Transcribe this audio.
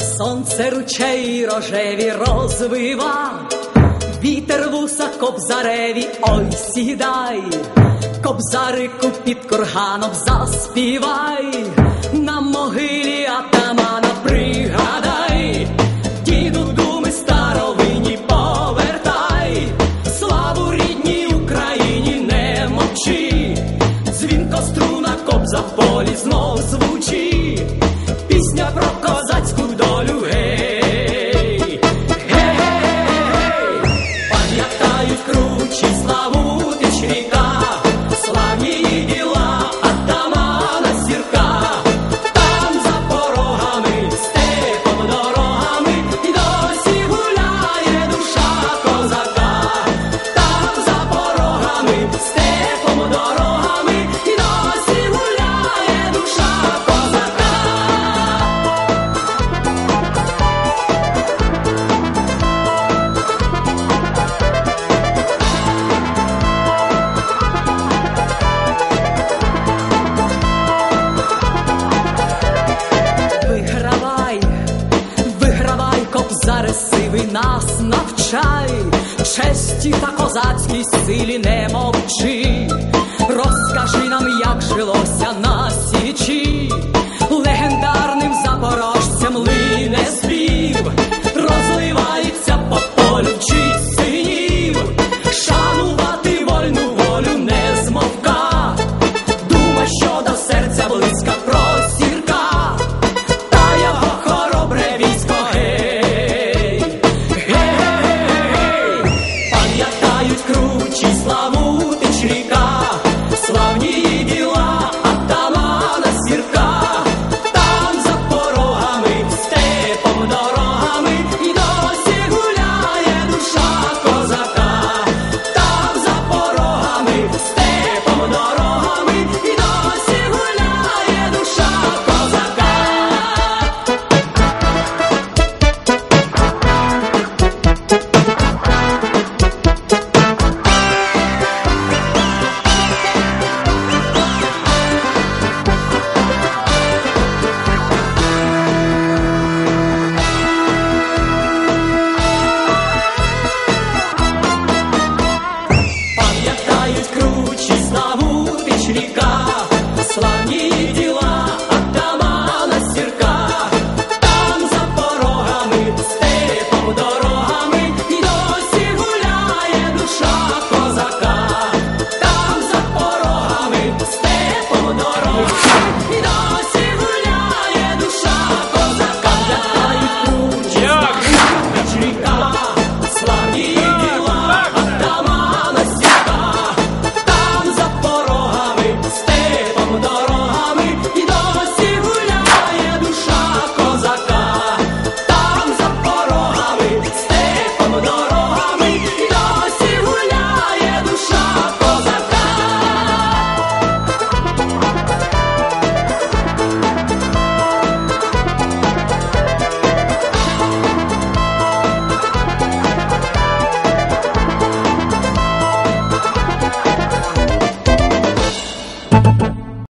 Сонце ручей рожеві розвива, вітер вуса кобзареві, ой сідай, кобзарику під курганом заспівай, на могилі атамана пригадай, в полі знов звучить, пісня про козацьку долю, честі та козацькій силі не мовчи, розкажи нам, як жилося на січі, Vamos